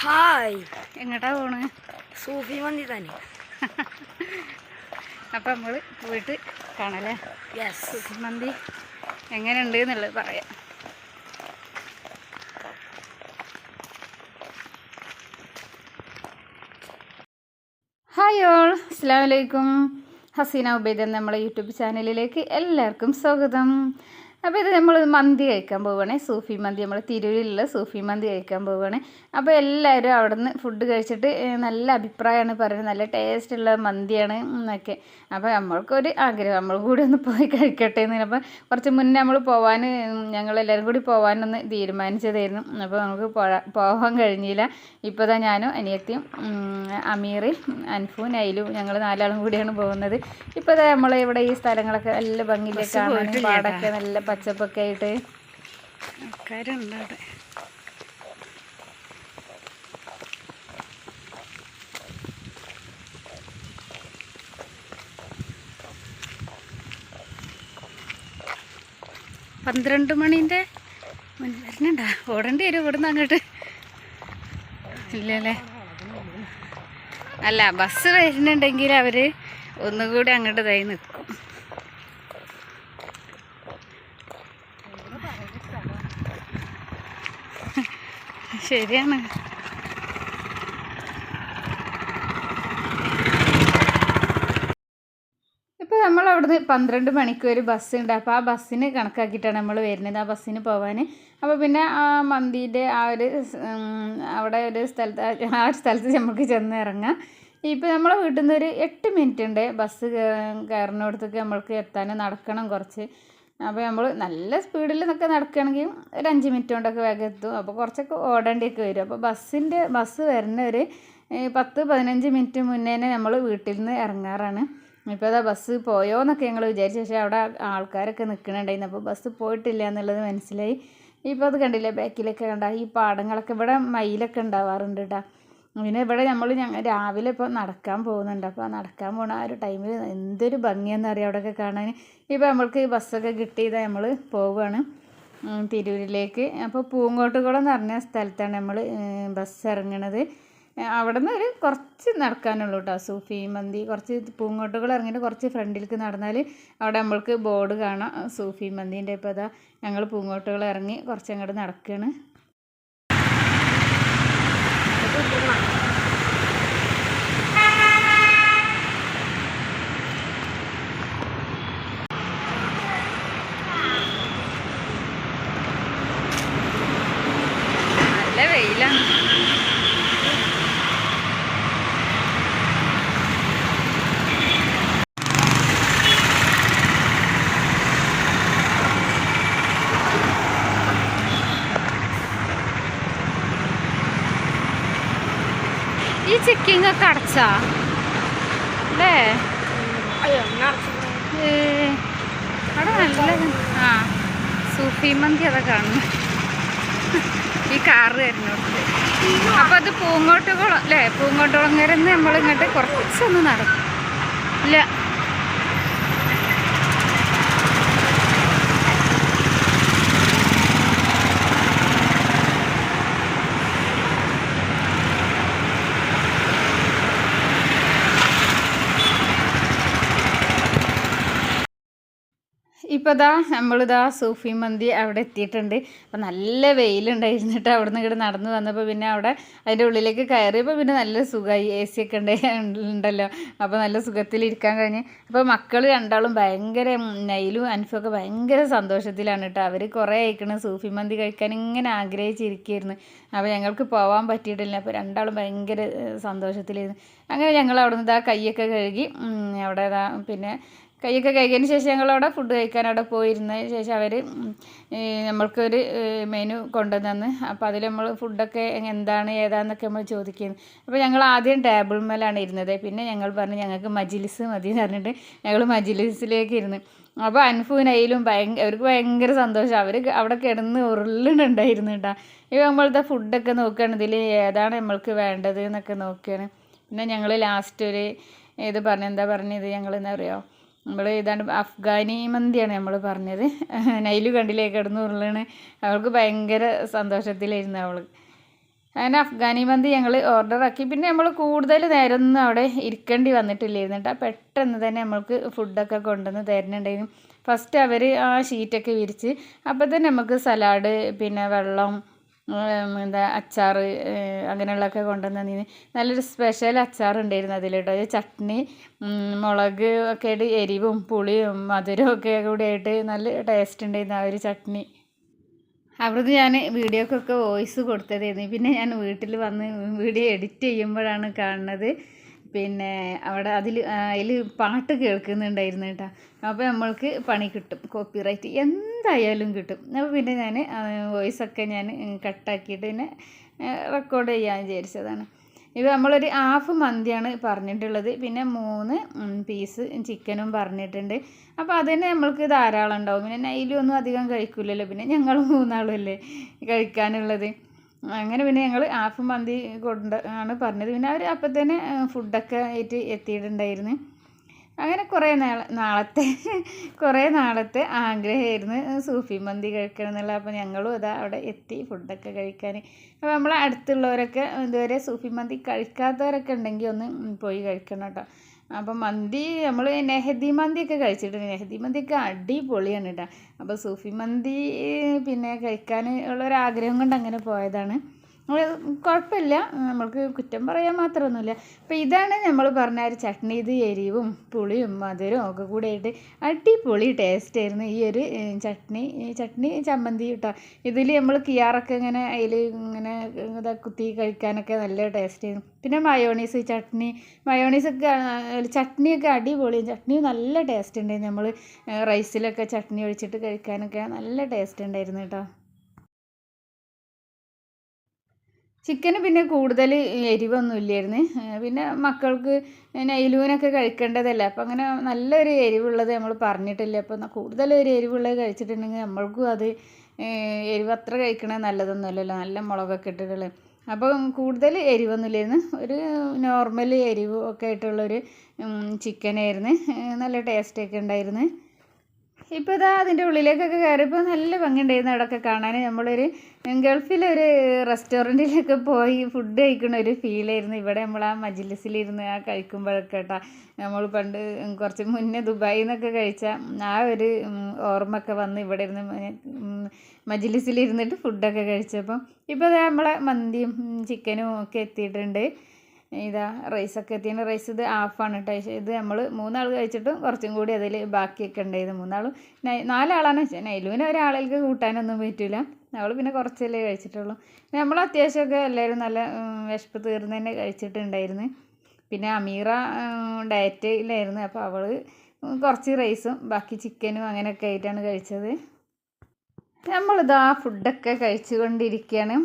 Hi. എങ്ങോട്ടാ പോണ്? സൂഫി മന്തി തന്നെ അപ്പം നമ്മൾ പോയിട്ട് കാണാല്ലേ? യെസ് സൂഫി മന്തി എങ്ങനെയുണ്ട് എന്നുള്ളത് പറയാം. ഹായ് ഓൾ അസ്സാം വലൈക്കും ഹസീന ഉബൈദ് നമ്മുടെ നമ്മളെ യൂട്യൂബ് ചാനലിലേക്ക് എല്ലാവർക്കും സ്വാഗതം. അപ്പോൾ ഇത് നമ്മൾ മന്തി കഴിക്കാൻ പോവുകയാണേ. സൂഫി മന്തി നമ്മൾ തിരൂരിലുള്ള സൂഫി മന്തി കഴിക്കാൻ പോവുകയാണ്. അപ്പോൾ എല്ലാവരും അവിടെ നിന്ന് ഫുഡ് കഴിച്ചിട്ട് നല്ല അഭിപ്രായമാണ് പറയുന്നത്. നല്ല ടേസ്റ്റുള്ള മന്തിയാണ് എന്നൊക്കെ. അപ്പോൾ നമ്മൾക്കൊരു ആഗ്രഹം. നമ്മൾ കൂടി ഒന്ന് പോയി കഴിക്കട്ടെ എന്ന്. അപ്പോൾ കുറച്ച് മുന്നേ നമ്മൾ പോകാൻ ഞങ്ങളെല്ലാവരും കൂടി പോകാനൊന്ന് തീരുമാനിച്ചതായിരുന്നു. അപ്പോൾ നമുക്ക് പോകാൻ കഴിഞ്ഞില്ല. ഇപ്പോൾ തന്നെ ഞാനും അനിയത്തിയും അമീർ അൻഫു നൈലു ഞങ്ങൾ നാലാളും കൂടിയാണ് പോകുന്നത്. ഇപ്പോൾ നമ്മൾ ഇവിടെ ഈ സ്ഥലങ്ങളൊക്കെ നല്ല ഭംഗിയിലേക്ക് കാണാൻ പാടൊക്കെ നല്ല പച്ചപ്പൊക്കെ ആയിട്ട് പന്ത്രണ്ട് മണീന്റെ വരുന്നുണ്ടാ ഓടേണ്ടി വരും ഇവിടുന്ന് അങ്ങോട്ട്. ഇല്ലല്ലേ? അല്ല ബസ് വരുന്നുണ്ടെങ്കിൽ അവർ ഒന്നുകൂടി അങ്ങോട്ട് ഇതായി നിൽക്കും ശരിയാണ്. ഇപ്പോൾ നമ്മൾ അവിടുന്ന് പന്ത്രണ്ട് മണിക്ക് ഒരു ബസ് ഉണ്ട്. അപ്പോൾ ആ ബസ്സിന് കണക്കാക്കിയിട്ടാണ് നമ്മൾ വരുന്നത് ആ ബസ്സിന് പോകാൻ അപ്പോൾ പിന്നെ ആ മന്തിന്റെ ആ ഒരു അവിടെ ഒരു സ്ഥലത്ത് ആ- ഒരു സ്ഥലത്ത് നമുക്ക് ചെന്ന് ഇറങ്ങാം. ഇപ്പോൾ നമ്മളെ വീട്ടിൽ നിന്ന് ഒരു എട്ട് മിനിറ്റ് ഉണ്ട് ബസ് കയറുന്നിടത്തേക്ക് നമ്മൾക്ക് എത്താൻ നടക്കണം കുറച്ച്. അപ്പോൾ നമ്മൾ നല്ല സ്പീഡിൽ നിന്നൊക്കെ നടക്കുകയാണെങ്കിൽ ഒരു അഞ്ച് മിനിറ്റ് കൊണ്ടൊക്കെ വേഗം എത്തും. അപ്പോൾ കുറച്ചൊക്കെ ഓടേണ്ടിയൊക്കെ വരും. അപ്പോൾ ബസ്സിന്റെ ബസ് വരുന്ന ഒരു പത്ത് പതിനഞ്ച് മിനിറ്റ് മുന്നേ നമ്മൾ വീട്ടിൽ നിന്ന് ഇറങ്ങാറാണ്. ഇപ്പോൾ അതാ ബസ് പോയോ എന്നൊക്കെ ഞങ്ങൾ വിചാരിച്ചു. പക്ഷേ അവിടെ ആൾക്കാരൊക്കെ നിൽക്കണുണ്ടായിരുന്നു അപ്പോൾ ബസ് പോയിട്ടില്ല എന്നുള്ളത് മനസ്സിലായി. ഇപ്പോൾ അത് കണ്ടില്ലേ? ബാക്കിലൊക്കെ കണ്ട ഈ പാടങ്ങളൊക്കെ ഇവിടെ മയിലൊക്കെ ഉണ്ടാവാറുണ്ട് കേട്ടോ പിന്നെ ഇവിടെ നമ്മൾ ഞങ്ങൾ രാവിലെ ഇപ്പോൾ നടക്കാൻ പോകുന്നുണ്ട്. അപ്പോൾ ആ നടക്കാൻ പോണ ആ ഒരു ടൈമിൽ എന്തൊരു ഭംഗിയെന്ന് അറിയാം അവിടെയൊക്കെ കാണാൻ ഇപ്പോൾ നമ്മൾക്ക് ഈ ബസ്സൊക്കെ കിട്ടിയതാ നമ്മൾ പോവുകയാണ് തിരൂരിലേക്ക്. അപ്പോൾ പൂങ്കോട്ടുകുളം എന്ന് പറഞ്ഞ സ്ഥലത്താണ് നമ്മൾ ബസ് ഇറങ്ങണത്. അവിടെ നിന്ന് ഒരു കുറച്ച് നടക്കാനുള്ളൂ കേട്ടോ സൂഫി മന്തി കുറച്ച് പൂങ്കോട്ടുകൾ ഇറങ്ങിയിട്ട് കുറച്ച് ഫ്രണ്ടിലേക്ക് നടന്നാൽ അവിടെ നമ്മൾക്ക് ബോർഡ് കാണാം. സൂഫി മന്തീന്റെ ഇപ്പോൾ അതാ ഞങ്ങൾ പൂങ്കോട്ടുകൾ ഇറങ്ങി കുറച്ച് അങ്ങോട്ട് നടക്കുകയാണ് നല്ല ഈ ചെക്കിങ് ഒക്കെ അടച്ചാ. അല്ലേ അവിടെ നല്ല ആ സൂഫി മന്തി അതൊക്കെ കാണുന്നു. ഈ കാറ് വരുന്നു അപ്പൊ അത് പൂങ്ങോട്ടുകുളം അല്ലേ? പൂങ്ങോട്ടുകുളം നമ്മൾ ഇങ്ങോട്ട് കുറച്ചൊന്ന് നടക്കും. ഇല്ല. ഇപ്പോൾ ഇതാ നമ്മളിതാ സൂഫി മന്തി അവിടെ എത്തിയിട്ടുണ്ട്. അപ്പോൾ നല്ല വെയിലുണ്ടായിരുന്നിട്ട് അവിടെ നിന്ന് ഇങ്ങോട്ട് നടന്നു വന്നപ്പോൾ പിന്നെ അവിടെ അതിന്റെ ഉള്ളിലേക്ക് കയറിയപ്പോൾ പിന്നെ നല്ല സുഖമായി എ സി ഒക്കെ ഉണ്ടല്ലോ. അപ്പോൾ നല്ല സുഖത്തിൽ ഇരിക്കാൻ കഴിഞ്ഞ്. അപ്പോൾ മക്കൾ രണ്ടാളും ഭയങ്കര നൈലും അൻഫൊക്കെ ഭയങ്കര സന്തോഷത്തിലാണ് കേട്ടോ. അവർ കുറേ അയക്കണം സൂഫി മന്തി കഴിക്കാൻ ഇങ്ങനെ ആഗ്രഹിച്ചിരിക്കുകയായിരുന്നു അപ്പോൾ ഞങ്ങൾക്ക് പോകാൻ പറ്റിയിട്ടില്ല. അപ്പോൾ രണ്ടാളും ഭയങ്കര സന്തോഷത്തിലായിരുന്നു. അങ്ങനെ ഞങ്ങൾ അവിടെ നിന്ന് ഇതാ കൈയൊക്കെ കഴുകി അവിടെ ഇതാ പിന്നെ കൈയൊക്കെ കഴുകിയതിന് ശേഷം ഞങ്ങളവിടെ ഫുഡ് കഴിക്കാൻ അവിടെ പോയിരുന്നതിന് ശേഷം അവർ നമ്മൾക്കൊരു മെനു കൊണ്ടുവന്നു അപ്പോൾ അതിൽ നമ്മൾ ഫുഡൊക്കെ എന്താണ് ഏതാണെന്നൊക്കെ നമ്മൾ ചോദിക്കുന്നത് അപ്പോൾ ഞങ്ങൾ ആദ്യം ടേബിൾ മേലാണ് ഇരുന്നത്. പിന്നെ ഞങ്ങൾ പറഞ്ഞു ഞങ്ങൾക്ക് മജിലിസ് മതി എന്ന് പറഞ്ഞിട്ട് ഞങ്ങൾ മജിലിസിലേക്ക് ഇരുന്ന്. അപ്പോൾ അൻഫുവിനയിലും ഭയങ്കര അവർക്ക് ഭയങ്കര സന്തോഷം. അവർ അവിടെ കിടന്ന് ഉരുളുന്നുണ്ടായിരുന്നു കേട്ടോ. ഇപ്പോൾ നമ്മളത്തെ ഫുഡൊക്കെ നോക്കുകയാണ് ഇതിൽ ഏതാണ് നമ്മൾക്ക് വേണ്ടത് എന്നൊക്കെ നോക്കുകയാണ് പിന്നെ ഞങ്ങൾ ലാസ്റ്റ് ഒരു ഇത് പറഞ്ഞു എന്താ പറഞ്ഞത് ഞങ്ങൾ എന്താ പറയുക നമ്മൾ ഏതാണ്ട് അഫ്ഗാനി മന്തിയാണ് നമ്മൾ പറഞ്ഞത്. നൈലു കണ്ടിലേക്ക് കിടന്ന് ഉരുളാണ്. അവൾക്ക് ഭയങ്കര സന്തോഷത്തിലായിരുന്നു അവൾ അങ്ങനെ അഫ്ഗാനി മന്തി ഞങ്ങൾ ഓർഡർ ആക്കി. പിന്നെ നമ്മൾ കൂടുതൽ നേരമൊന്നും അവിടെ ഇരിക്കേണ്ടി വന്നിട്ടില്ലായിരുന്നു കേട്ടോ പെട്ടെന്ന് തന്നെ നമ്മൾക്ക് ഫുഡൊക്കെ കൊണ്ടുവന്ന് തരുന്നുണ്ടായിരുന്നു. ഫസ്റ്റ് അവർ ആ ഷീറ്റൊക്കെ വിരിച്ച്. അപ്പോൾ തന്നെ നമുക്ക് സലാഡ് പിന്നെ വെള്ളം എന്താ അച്ചാർ അങ്ങനെയുള്ളതൊക്കെ കൊണ്ടുവന്നു നല്ലൊരു സ്പെഷ്യൽ അച്ചാർ ഉണ്ടായിരുന്നു അതിൽ കേട്ടോ ചട്നി മുളക് ഒക്കെ ആയിട്ട് എരിവും പുളിയും മധുരവും ഒക്കെ കൂടി ആയിട്ട് നല്ല ടേസ്റ്റ് ഉണ്ടായിരുന്നു ആ ഒരു ചട്നി. അവിടുന്ന് ഞാൻ വീഡിയോക്കൊക്കെ വോയിസ് കൊടുത്തതായിരുന്നു. പിന്നെ ഞാൻ വീട്ടിൽ വന്ന് വീഡിയോ എഡിറ്റ് ചെയ്യുമ്പോഴാണ് കാണുന്നത്. പിന്നെ അവിടെ അതിൽ അതിൽ പാട്ട് കേൾക്കുന്നുണ്ടായിരുന്നു കേട്ടോ അപ്പോൾ നമ്മൾക്ക് പണി കിട്ടും കോപ്പിറൈറ്റ് എന്തായാലും കിട്ടും. അപ്പോൾ പിന്നെ ഞാൻ വോയിസൊക്കെ ഞാൻ കട്ടാക്കിയിട്ട് പിന്നെ റെക്കോർഡ് ചെയ്യാൻ വിചാരിച്ചതാണ്. ഇത് നമ്മളൊരു ഹാഫ് മന്തിയാണ് പറഞ്ഞിട്ടുള്ളത്. പിന്നെ മൂന്ന് പീസ് ചിക്കനും പറഞ്ഞിട്ടുണ്ട്. അപ്പോൾ അതിന് നമ്മൾക്ക് ധാരാളം ഉണ്ടാവും. പിന്നെ നൈലും ഒന്നും അധികം കഴിക്കില്ലല്ലോ പിന്നെ ഞങ്ങൾ മൂന്നാളും അല്ലേ കഴിക്കാനുള്ളത്. അങ്ങനെ പിന്നെ ഞങ്ങൾ ഹാഫ് മന്തി കൊണ്ട് ആണ് പറഞ്ഞത്. പിന്നെ അവർ അപ്പം തന്നെ ഫുഡൊക്കെ ആയിട്ട് എത്തിയിട്ടുണ്ടായിരുന്നു. അങ്ങനെ കുറേ നാളെ നാളത്തെ കുറേ നാളത്തെ ആഗ്രഹമായിരുന്നു സൂഫി മന്തി കഴിക്കണം എന്നുള്ള. അപ്പോൾ ഞങ്ങളും അത് അവിടെ എത്തി ഫുഡൊക്കെ കഴിക്കാൻ അപ്പോൾ നമ്മളെ അടുത്തുള്ളവരൊക്കെ ഇതുവരെ സൂഫി മന്തി കഴിക്കാത്തവരൊക്കെ ഉണ്ടെങ്കിൽ ഒന്ന് പോയി കഴിക്കണം കേട്ടോ. അപ്പം മന്തി നമ്മൾ നെഹദി മന്തി ഒക്കെ കഴിച്ചിട്ടുണ്ട്. നെഹദി മന്തിയൊക്കെ അടിപൊളിയാണ് കേട്ടോ അപ്പോൾ സൂഫി മന്തി പിന്നെ കഴിക്കാൻ ഒരു ആഗ്രഹം കൊണ്ട് അങ്ങനെ പോയതാണ്. കുഴപ്പമില്ല. നമ്മൾക്ക് കുറ്റം പറയാൻ മാത്രമൊന്നുമില്ല. അപ്പോൾ ഇതാണ് നമ്മൾ പറഞ്ഞ ഒരു ചട്നി ഇത് എരിവും പുളിയും മധുരവും ഒക്കെ കൂടെ ആയിട്ട് അടിപൊളി ടേസ്റ്റ് ആയിരുന്നു ഈ ഒരു ചട്നി ചട്നി ചമ്മന്തി കേട്ടോ ഇതിൽ നമ്മൾ കിയാറൊക്കെ ഇങ്ങനെ അതിൽ ഇങ്ങനെ ഇതാ കുത്തി കഴിക്കാനൊക്കെ നല്ല ടേസ്റ്റ് ആയിരുന്നു. പിന്നെ മയോണീസ് ചട്നി മയോണീസൊക്കെ ചട്നിയൊക്കെ അടിപൊളി ചട്നി നല്ല ടേസ്റ്റ് ഉണ്ടായിരുന്നു. നമ്മൾ റൈസിലൊക്കെ ചട്നി ഒഴിച്ചിട്ട് കഴിക്കാനൊക്കെ നല്ല ടേസ്റ്റ് ഉണ്ടായിരുന്നു കേട്ടോ ചിക്കന് പിന്നെ കൂടുതൽ എരിവൊന്നും ഇല്ലായിരുന്നു. പിന്നെ മക്കൾക്ക് നൈലൂനൊക്കെ കഴിക്കേണ്ടതല്ലേ. അപ്പോൾ അങ്ങനെ നല്ലൊരു എരിവുള്ളത് നമ്മൾ പറഞ്ഞിട്ടില്ല. അപ്പോൾ കൂടുതൽ എരിവുള്ളത് കഴിച്ചിട്ടുണ്ടെങ്കിൽ നമ്മൾക്കും അത് എരിവ് അത്ര കഴിക്കണത് നല്ലതൊന്നുമല്ലല്ലോ. നല്ല മുളകൊക്കെ ഇട്ടിട്ടുള്ളത് അപ്പം കൂടുതൽ എരിവൊന്നുമില്ലായിരുന്നു ഒരു നോർമൽ എരിവ് ഒക്കെ ആയിട്ടുള്ളൊരു ചിക്കനായിരുന്നു. നല്ല ടേസ്റ്റൊക്കെ ഉണ്ടായിരുന്നു. ഇപ്പോൾ ഇതാ അതിന്റെ ഉള്ളിലേക്കൊക്കെ കയറിയപ്പോൾ നല്ല ഭംഗിയുണ്ടായിരുന്നു അവിടെയൊക്കെ കാണാൻ. നമ്മളൊരു ഗൾഫിലൊരു റെസ്റ്റോറന്റിലൊക്കെ പോയി ഫുഡ് കഴിക്കുന്ന ഒരു ഫീലായിരുന്നു ഇവിടെ നമ്മൾ ആ മജിലിസിലിരുന്ന് ആ കഴിക്കുമ്പോഴൊക്കെ കേട്ടോ നമ്മൾ പണ്ട് കുറച്ച് മുന്നേ ദുബായിൽ നിന്നൊക്കെ കഴിച്ച ആ ഒരു ഓർമ്മയൊക്കെ വന്ന് ഇവിടെ ഇരുന്ന് മജിലിസിലിരുന്നിട്ട് ഫുഡൊക്കെ കഴിച്ചപ്പം ഇപ്പോൾ നമ്മളെ മന്തിയും ചിക്കനും ഒക്കെ എത്തിയിട്ടുണ്ട്. ഇതാ റൈസൊക്കെ എത്തിയതിന് റൈസ് ഇത് ഹാഫാണ് കേട്ടോ ഇത് നമ്മൾ മൂന്നാൾ കഴിച്ചിട്ടും കുറച്ചും കൂടി അതിൽ ബാക്കിയൊക്കെ ഉണ്ടായത് മൂന്നാളും നാലാളാണ്. വെച്ചാൽ നൈലുവിനെ ഒരാളിലേക്ക് കൂട്ടാനൊന്നും പറ്റില്ല അവൾ പിന്നെ കുറച്ചല്ലേ കഴിച്ചിട്ടുള്ളൂ. നമ്മൾ അത്യാവശ്യമൊക്കെ എല്ലാവരും നല്ല വിശപ്പ് തീർന്ന് തന്നെ കഴിച്ചിട്ടുണ്ടായിരുന്നു. പിന്നെ അമീറ ഡയറ്റിലായിരുന്നു അപ്പോൾ അവൾ കുറച്ച് റൈസും ബാക്കി ചിക്കനും അങ്ങനെയൊക്കെ ആയിട്ടാണ് കഴിച്ചത്. നമ്മളിതാ ഫുഡൊക്കെ കഴിച്ചുകൊണ്ടിരിക്കുകയാണ്.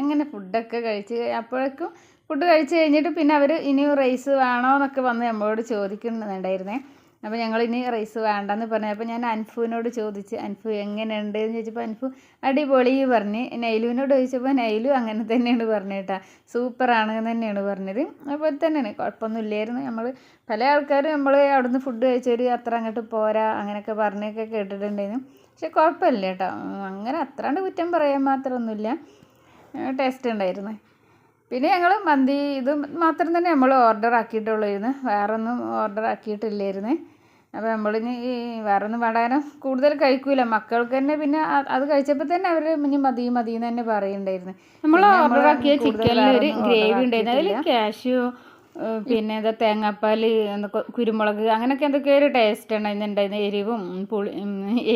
അങ്ങനെ ഫുഡൊക്കെ കഴിച്ച് അപ്പോഴേക്കും ഫുഡ് കഴിച്ച് കഴിഞ്ഞിട്ട് പിന്നെ അവർ ഇനി റൈസ് വേണോ എന്നൊക്കെ വന്ന് നമ്മളോട് ചോദിക്കുന്നുണ്ടായിരുന്നേ. അപ്പോൾ ഞങ്ങൾ ഇനി റൈസ് വേണ്ടെന്ന് പറഞ്ഞു. അപ്പോൾ ഞാൻ അൻഫുവിനോട് ചോദിച്ച് അൻഫു എങ്ങനെയുണ്ട് എന്ന് ചോദിച്ചപ്പോൾ അൻഫു അടിപൊളി പറഞ്ഞ്. നൈലുവിനോട് ചോദിച്ചപ്പോൾ നൈലു അങ്ങനെ തന്നെയാണ് പറഞ്ഞു കേട്ടോ. സൂപ്പറാണ് തന്നെയാണ് പറഞ്ഞത്. അതുപോലെ തന്നെയാണ്. കുഴപ്പമൊന്നുമില്ലായിരുന്നു. നമ്മൾ പല ആൾക്കാരും നമ്മൾ അവിടുന്ന് ഫുഡ് കഴിച്ചവർ അത്ര അങ്ങോട്ട് പോരാ അങ്ങനെയൊക്കെ പറഞ്ഞൊക്കെ കേട്ടിട്ടുണ്ടായിരുന്നു. പക്ഷെ കുഴപ്പമില്ല കേട്ടോ. അങ്ങനെ അത്രാണ്ട് കുറ്റം പറയാൻ മാത്രമൊന്നുമില്ല. ടേസ്റ്റ് ഉണ്ടായിരുന്നു. പിന്നെ ഞങ്ങൾ മന്തി ഇത് മാത്രം തന്നെ നമ്മൾ ഓർഡർ ആക്കിയിട്ടുള്ളായിരുന്നു. വേറെ ഒന്നും ഓർഡർ ആക്കിയിട്ടില്ലായിരുന്നു. അപ്പോൾ നമ്മളിനി ഈ വേറെ ഒന്നും വേണ്ടാനും കൂടുതൽ കഴിക്കൂല. മക്കൾക്ക് തന്നെ പിന്നെ അത് കഴിച്ചപ്പോൾ തന്നെ അവർ ഇനി മതി മതി എന്ന് തന്നെ പറയുന്നുണ്ടായിരുന്നു. നമ്മൾ ഓർഡർ ആക്കിയ ചിക്കനിൽ ഒരു ഗ്രേവി ഉണ്ടായിരുന്നു. അതിൽ കാഷ്യൂ പിന്നെ എന്താ തേങ്ങാപ്പാൽ കുരുമുളക് അങ്ങനെയൊക്കെ എന്തൊക്കെ ഒരു ടേസ്റ്റ് ഉണ്ടായിരുന്നു എരിവും പുളി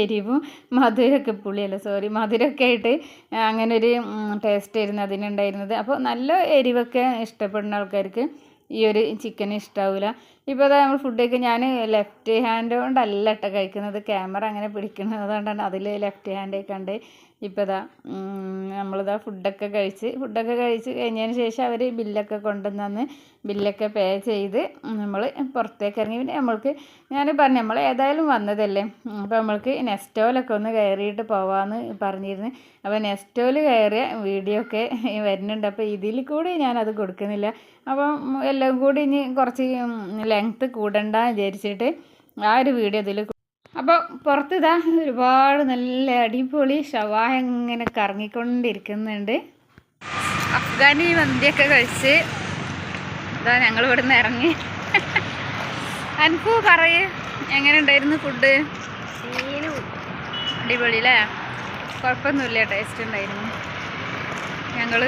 എരിവും മധുരമൊക്കെ പുളിയല്ല? സോറി മധുരമൊക്കെ ആയിട്ട് അങ്ങനെ ഒരു ടേസ്റ്റ് ആയിരുന്നു അതിനുണ്ടായിരുന്നത്. അപ്പോൾ നല്ല എരിവൊക്കെ ഇഷ്ടപ്പെടുന്ന ആൾക്കാർക്ക് ഈ ഒരു ചിക്കൻ ഇഷ്ടാവില്ല ഇപ്പോൾ അതാ നമ്മൾ ഫുഡ് കഴിക്കാൻ ഞാൻ ലെഫ്റ്റ് ഹാൻഡ് കൊണ്ടല്ല കേട്ടോ കഴിക്കുന്നത്. ക്യാമറ അങ്ങനെ പിടിക്കുന്നത് കൊണ്ടാണ് അതിൽ ലെഫ്റ്റ് ഹാൻഡ് കണ്ട് ഇപ്പോൾ ഇതാ നമ്മളിതാ ഫുഡൊക്കെ കഴിച്ച് ഫുഡൊക്കെ കഴിച്ച് കഴിഞ്ഞതിന് ശേഷം അവർ ബില്ലൊക്കെ കൊണ്ടുവന്ന് ബില്ലൊക്കെ പേ ചെയ്ത് നമ്മൾ പുറത്തേക്ക് ഇറങ്ങി പിന്നെ നമ്മൾക്ക് ഞാൻ പറഞ്ഞു നമ്മൾ ഏതായാലും വന്നതല്ലേ. അപ്പോൾ നമ്മൾക്ക് നെസ്റ്റോലൊക്കെ ഒന്ന് കയറിയിട്ട് പോവാമെന്ന് പറഞ്ഞിരുന്നു. അപ്പോൾ നെസ്റ്റോൽ കയറിയ വീഡിയോ ഒക്കെ വരുന്നുണ്ട്. അപ്പോൾ ഇതിൽ കൂടി ഞാനത് കൊടുക്കുന്നില്ല. അപ്പം എല്ലാം കൂടി ഇനി കുറച്ച് ലെങ്ത്ത് കൂടണ്ട വിചാരിച്ചിട്ട് ആ ഒരു വീഡിയോ ഇതിൽ അപ്പോൾ പുറത്ത് ഇതാ ഒരുപാട് നല്ല അടിപൊളി ഷവായ ഇങ്ങനെ കറങ്ങിക്കൊണ്ടിരിക്കുന്നുണ്ട്. അഫ്ഗാനി മന്തിയൊക്കെ കഴിച്ച് ഇതാ ഞങ്ങൾ ഇവിടുന്ന് ഇറങ്ങി. അൻപു പറയ് എങ്ങനെ ഉണ്ടായിരുന്നു ഫുഡ് അടിപൊളി അല്ലേ കുഴപ്പമൊന്നുമില്ല ടേസ്റ്റ് ഉണ്ടായിരുന്നു. ഞങ്ങൾ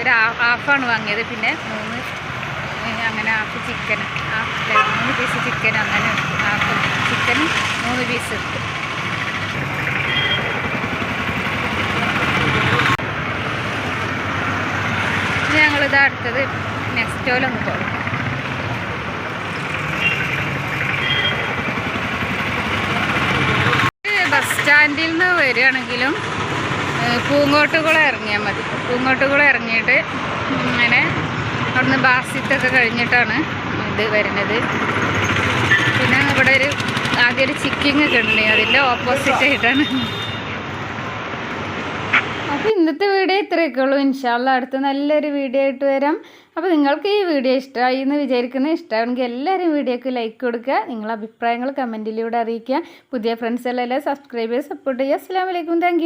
ഒരു ഹാഫാണ് വാങ്ങിയത്. പിന്നെ മൂന്ന് അങ്ങനെ ഹാഫ് ചിക്കൻ ഹാഫ് മൂന്ന് പീസ് ചിക്കൻ അങ്ങനെ ഹാഫ് ചിക്കൻ മൂന്ന് പീസ് എടുത്തു. ഞങ്ങളിതാ അടുത്തത് നെക്സ്റ്റ് ഓലൊന്ന് പോകും ബസ് സ്റ്റാൻഡിൽ നിന്ന് വരികയാണെങ്കിലും പൂങ്കോട്ടുകുളം ഇറങ്ങിയാൽ മതി. പൂങ്കോട്ടുകുളം ഇറങ്ങിയിട്ട് ഇങ്ങനെ അവിടുന്ന് ബാസിത്തൊക്കെ കഴിഞ്ഞിട്ടാണ് ഇത് വരുന്നത്. പിന്നെ ഇവിടെ ഒരു ആദ്യം ഒരു ചിക്കിങ് ഒക്കെ അതിന്റെ ഓപ്പോസിറ്റ് ആയിട്ടാണ്. അപ്പോൾ ഇന്നത്തെ വീഡിയോ ഇത്രയൊക്കെ ഉള്ളൂ. ഇൻഷാല്ല അടുത്ത നല്ലൊരു വീഡിയോ ആയിട്ട് വരാം. അപ്പോൾ നിങ്ങൾക്ക് ഈ വീഡിയോ ഇഷ്ടമായി എന്ന് വിചാരിക്കുന്നത് ഇഷ്ടമാണെങ്കിൽ എല്ലാവരും വീഡിയോക്ക് ലൈക്ക് കൊടുക്കുക. നിങ്ങളുടെ അഭിപ്രായങ്ങൾ കമന്റിലൂടെ അറിയിക്കുക. പുതിയ ഫ്രണ്ട്സ് എല്ലാം സബ്സ്ക്രൈബ് ചെയ്യുക സപ്പോർട്ട് ചെയ്യുക. അസ്സാം വലൈക്കും താങ്ക്